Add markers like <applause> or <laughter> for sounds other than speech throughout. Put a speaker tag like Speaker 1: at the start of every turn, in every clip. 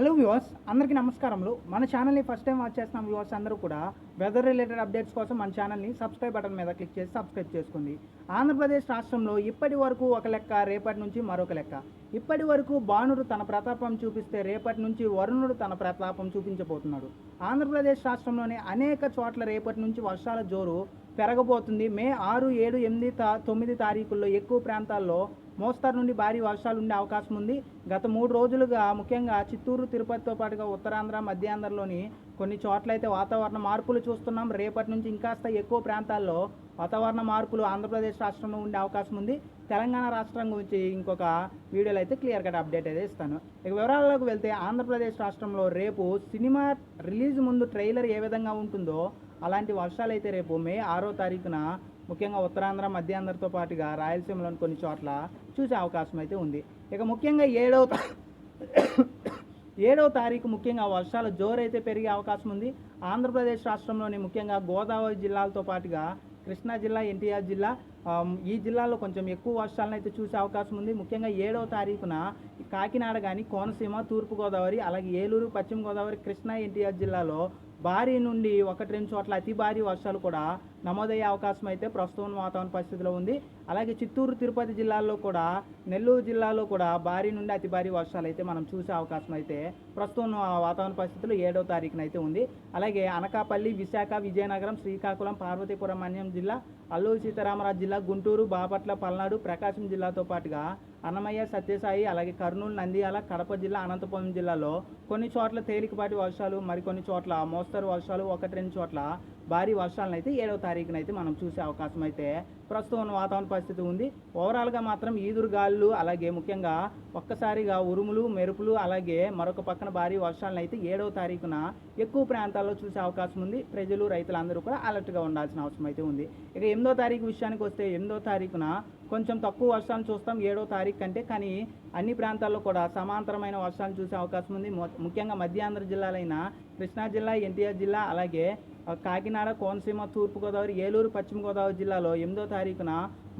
Speaker 1: Hello viewers అందరికీ నమస్కారములు. మన ఛానల్ని ఫస్ట్ టైం వాచ్ చేస్తున్న వ్యూవర్స్ అందరూ కూడా వెదర్ రిలేటెడ్ అప్డేట్స్ కోసం మన ఛానల్ని సబ్స్క్రైబ్ బటన్ మీద క్లిక్ చేసి సబ్స్క్రైబ్ చేసుకోండి. ఆంధ్రప్రదేశ్ రాష్ట్రంలో ఇప్పటి వరకు ఒక లెక్క రేపటి నుంచి మరొక లెక్క. ఇప్పటి వరకు బాణుడు తన ప్రతాపం చూపిస్తే రేపటి నుంచి వరుణుడు తన ప్రతాపం చూపించబోతున్నాడు. ఆంధ్రప్రదేశ్ రాష్ట్రంలోని అనేక చోట్ల రేపటి నుంచి వర్షాల జోరు పెరగబోతుంది. మే ఆరు ఏడు ఎనిమిది తా తొమ్మిది తారీఖుల్లో ఎక్కువ ప్రాంతాల్లో మోస్తారు నుండి భారీ వర్షాలు ఉండే అవకాశం ఉంది. గత మూడు రోజులుగా ముఖ్యంగా చిత్తూరు తిరుపతితో పాటుగా ఉత్తరాంధ్ర మధ్యాంధ్రలోని కొన్ని చోట్ల అయితే వాతావరణ మార్పులు చూస్తున్నాం. రేపటి నుంచి ఇంకాస్త ఎక్కువ ప్రాంతాల్లో వాతావరణ మార్పులు ఆంధ్రప్రదేశ్ రాష్ట్రంలో ఉండే అవకాశం ఉంది. తెలంగాణ రాష్ట్రం గురించి ఇంకొక వీడియోలో అయితే క్లియర్ కట్ అప్డేట్ అయితే ఇస్తాను. ఇక వివరాల్లోకి వెళ్తే ఆంధ్రప్రదేశ్ రాష్ట్రంలో రేపు సినిమా రిలీజ్ ముందు ట్రైలర్ ఏ విధంగా ఉంటుందో అలాంటి వర్షాలు అయితే రేపు మే ఆరో తారీఖున ముఖ్యంగా ఉత్తరాంధ్ర మధ్యాంధ్రతో పాటుగా రాయలసీమలోని కొన్ని చోట్ల చూసే అవకాశం అయితే ఉంది. ఇక ముఖ్యంగా ఏడవ <coughs> ఏడవ తారీఖు ముఖ్యంగా వర్షాలు జోరైతే పెరిగే అవకాశం ఉంది. ఆంధ్రప్రదేశ్ రాష్ట్రంలోని ముఖ్యంగా గోదావరి జిల్లాలతో పాటుగా కృష్ణా జిల్లా ఎన్టీఆర్ జిల్లా ఈ జిల్లాలో కొంచెం ఎక్కువ వర్షాలను అయితే చూసే అవకాశం ఉంది. ముఖ్యంగా ఏడవ తారీఖున కాకినాడ కానీ కోనసీమ తూర్పుగోదావరి అలాగే ఏలూరు పశ్చిమ గోదావరి కృష్ణా ఎన్టీఆర్ జిల్లాలో భారీ నుండి ఒకటి రెండు చోట్ల అతి భారీ వర్షాలు కూడా నమోదయ్యే అవకాశం అయితే ప్రస్తుతం వాతావరణ పరిస్థితిలో ఉంది. అలాగే చిత్తూరు తిరుపతి జిల్లాల్లో కూడా నెల్లూరు జిల్లాలో కూడా భారీ నుండి అతి భారీ వర్షాలు అయితే మనం చూసే అవకాశం అయితే ప్రస్తుతం వాతావరణ పరిస్థితులు ఏడవ తారీఖున అయితే ఉంది. అలాగే అనకాపల్లి విశాఖ విజయనగరం శ్రీకాకుళం పార్వతీపురం మన్యం జిల్లా అల్లూరు సీతారామరాజు జిల్లా గుంటూరు బాపట్ల పల్నాడు ప్రకాశం జిల్లాతో పాటుగా అన్నమయ్య సత్యసాయి అలాగే కర్నూలు నంద్యాల కడప జిల్లా అనంతపురం జిల్లాలో కొన్ని చోట్ల తేలికపాటి వర్షాలు మరికొన్ని చోట్ల మోస్తరు వర్షాలు ఒకటి రెండు చోట్ల భారీ వర్షాలను అయితే ఏడవ తారీఖున అయితే మనం చూసే అవకాశం అయితే ప్రస్తుతం ఉన్న వాతావరణ పరిస్థితి ఉంది. ఓవరాల్గా మాత్రం ఈదురు గాలులు అలాగే ముఖ్యంగా ఒక్కసారిగా ఉరుములు మెరుపులు అలాగే మరొక పక్కన భారీ వర్షాలను అయితే ఏడవ తారీఖున ఎక్కువ ప్రాంతాల్లో చూసే అవకాశం ఉంది. ప్రజలు రైతులందరూ కూడా అలర్ట్గా ఉండాల్సిన అవసరం అయితే ఉంది. ఇక ఎనిమిదో తారీఖు విషయానికి వస్తే ఎనిమిదో తారీఖున కొంచెం తక్కువ వర్షాలు చూస్తాం ఏడో తారీఖు కంటే కానీ అన్ని ప్రాంతాల్లో కూడా సమాంతరమైన వర్షాలు చూసే అవకాశం ఉంది. మొ- ముఖ్యంగా మధ్యాంధ్ర జిల్లాలైన కృష్ణా జిల్లా ఎన్టీఆర్ జిల్లా అలాగే కాకినాడ కోనసీమ తూర్పుగోదావరి ఏలూరు పశ్చిమ గోదావరి జిల్లాలో ఎనిమిదో తారీఖున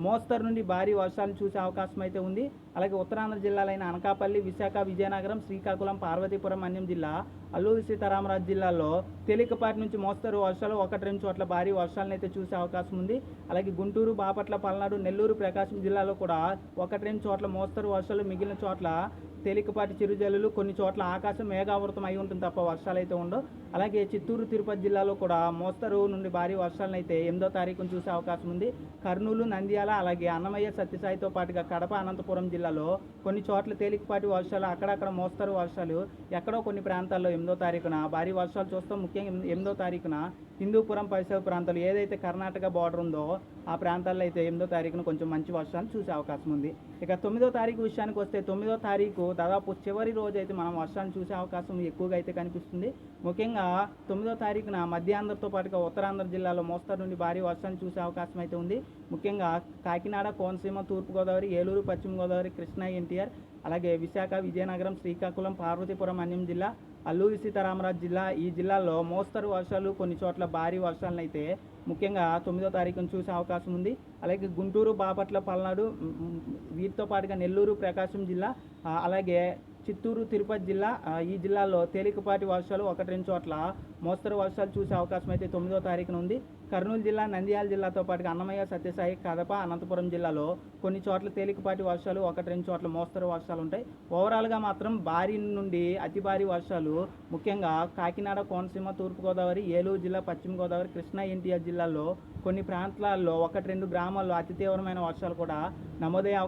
Speaker 1: మోస్తరు నుండి భారీ వర్షాలు చూసే అవకాశం అయితే ఉంది. అలాగే ఉత్తరాంధ్ర జిల్లాలైన అనకాపల్లి విశాఖ విజయనగరం శ్రీకాకుళం పార్వతీపురం అన్యం జిల్లా అల్లూరి సీతారామరాజు జిల్లాలో తేలికపాటి నుంచి మోస్తరు వర్షాలు ఒకటి రెండు చోట్ల భారీ వర్షాలను అయితే చూసే అవకాశం ఉంది. అలాగే గుంటూరు బాపట్ల పల్నాడు నెల్లూరు ప్రకాశం జిల్లాలో కూడా ఒకటి రెండు చోట్ల మోస్తరు వర్షాలు మిగిలిన చోట్ల తేలికపాటి చిరుజల్లులు కొన్ని చోట్ల ఆకాశం మేఘావృతం అయి ఉంటుంది తప్ప వర్షాలు అయితే ఉండవు. అలాగే చిత్తూరు తిరుపతి జిల్లాలో కూడా మోస్తరు నుండి భారీ వర్షాలను అయితే ఎనిమిదో తారీఖును చూసే అవకాశం ఉంది. కర్నూలు నంద్యాల అలాగే అన్నమయ్య సత్యసాయితో పాటుగా కడప అనంతపురం జిల్లాలో కొన్ని చోట్ల తేలికపాటి వర్షాలు అక్కడక్కడ మోస్తరు వర్షాలు ఎక్కడో కొన్ని ప్రాంతాల్లో ఎనిమిదో తారీఖున భారీ వర్షాలు చూస్తాం. ముఖ్యంగా ఎనిమిదో తారీఖున హిందూపురం పరిసర ప్రాంతాలు ఏదైతే కర్ణాటక బార్డర్ ఉందో ఆ ప్రాంతాల్లో అయితే ఎనిమిదో తారీఖున కొంచెం మంచి వర్షాలు చూసే అవకాశం ఉంది. ఇక తొమ్మిదో తారీఖు విషయానికి వస్తే తొమ్మిదో తారీఖు దాదాపు చివరి రోజు అయితే మనం వర్షాలు చూసే అవకాశం ఎక్కువగా అయితే కనిపిస్తుంది. ముఖ్యంగా తొమ్మిదో తారీఖున మధ్యాంధ్రతో పాటుగా ఉత్తరాంధ్ర జిల్లాలో మోస్తరు నుండి భారీ వర్షాలు చూసే అవకాశం అయితే ఉంది. ముఖ్యంగా కాకినాడ కోనసీమ తూర్పుగోదావరి ఏలూరు పశ్చిమ గోదావరి కృష్ణా ఎన్టీఆర్ అలాగే విశాఖ విజయనగరం శ్రీకాకుళం పార్వతీపురం అన్యం జిల్లా అల్లూరి సీతారామరాజు జిల్లా ఈ జిల్లాలో మోస్తరు వర్షాలు కొన్ని చోట్ల భారీ వర్షాలను అయితే ముఖ్యంగా తొమ్మిదో తారీఖున చూసే అవకాశం ఉంది. అలాగే గుంటూరు బాపట్ల పల్నాడు వీటితో పాటుగా నెల్లూరు ప్రకాశం జిల్లా అలాగే చిత్తూరు తిరుపతి జిల్లా ఈ జిల్లాల్లో తేలికపాటి వర్షాలు ఒకటి రెండు చోట్ల మోస్తరు వర్షాలు చూసే అవకాశం అయితే తొమ్మిదో తారీఖున ఉంది. కర్నూలు జిల్లా నంద్యాల జిల్లాతో పాటుగా అన్నమయ్య సత్యసాయి కడప అనంతపురం జిల్లాలో కొన్ని చోట్ల తేలికపాటి వర్షాలు ఒకటి రెండు చోట్ల మోస్తరు వర్షాలు ఉంటాయి. ఓవరాల్గా మాత్రం భారీ నుండి అతి భారీ వర్షాలు ముఖ్యంగా కాకినాడ కోనసీమ తూర్పుగోదావరి ఏలూరు జిల్లా పశ్చిమ గోదావరి కృష్ణా ఎన్టీఆర్ జిల్లాల్లో కొన్ని ప్రాంతాల్లో ఒకటి రెండు గ్రామాల్లో అతి తీవ్రమైన వర్షాలు కూడా నమోదయ్యే